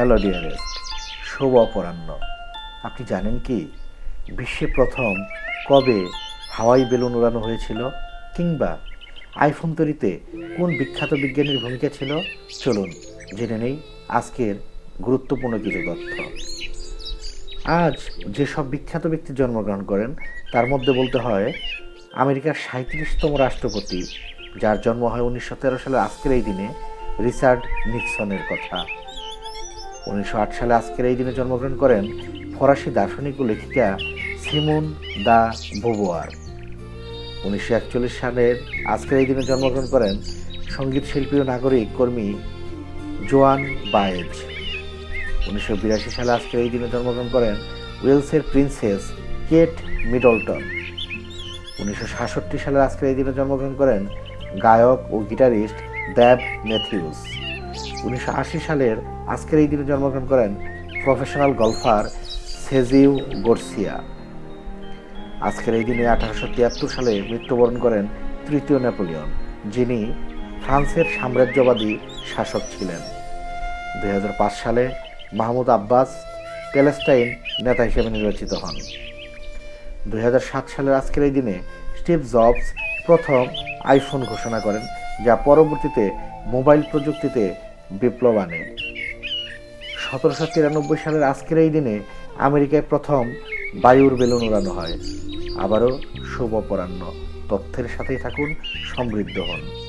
Hello dearest শুভ অপরাহ্ন আপনি জানেন কি, বিশ্বে প্রথম কবে হাওয়াই বেলুন উড়ানো হয়েছিল? কিংবা আইফোন তৈরিতে কোন বিখ্যাত বিজ্ঞানীর ভূমিকা ছিল? চলুন জেনে নেই আজকের গুরুত্বপূর্ণ কিছু তথ্য। আজ যেসব বিখ্যাত ব্যক্তি জন্মগ্রহণ করেন, তার মধ্যে বলতে হয় আমেরিকার সাঁত্রিশতম রাষ্ট্রপতি, যার জন্ম হয় উনিশশো তেরো সালে আজকের এই দিনে, রিচার্ড নিক্সনের কথা। উনিশশো আট সালে আজকের এই দিনে জন্মগ্রহণ করেন ফরাসি দার্শনিক ও লেখিকা সিমুন দা বোবোয়ার উনিশশো একচল্লিশ সালের আজকের এই দিনে জন্মগ্রহণ করেন সংগীত শিল্পী ও নাগরিক কর্মী জোয়ান বায়েজ। উনিশশো বিরাশি সালে আজকের এই দিনে জন্মগ্রহণ করেন ওয়েলসের প্রিন্সেস কেট মিডলটন। উনিশশো সাতষট্টি সালে আজকের এই দিনে জন্মগ্রহণ করেন গায়ক ও গিটারিস্ট দ্যাব ম্যাথিউস। উনিশশো আশি সালের আজকের এই দিনে জন্মগ্রহণ করেন প্রফেশনাল গলফার সেজিউ গোর্সিয়া। আজকের এই দিনে আঠারোশো তিয়াত্তর সালে মৃত্যুবরণ করেন তৃতীয় নেপোলিয়ন, যিনি ফ্রান্সের সাম্রাজ্যবাদী শাসক ছিলেন। দু হাজার পাঁচ সালে মাহমুদ আব্বাস প্যালেস্টাইন নেতা হিসেবে নির্বাচিত হন। দুই হাজার সাত সালের আজকের এই দিনে স্টিভ জবস প্রথম আইফোন ঘোষণা করেন, যা পরবর্তীতে মোবাইল প্রযুক্তিতে বিপ্লব আনে সতেরোশো তিরানব্বই সালের আজকের এই দিনে আমেরিকায় প্রথম বায়ুর বেলুন উড়ানো হয়। আবারও শুভ অপরাহ্ন তথ্যের সাথেই থাকুন, সমৃদ্ধ হন।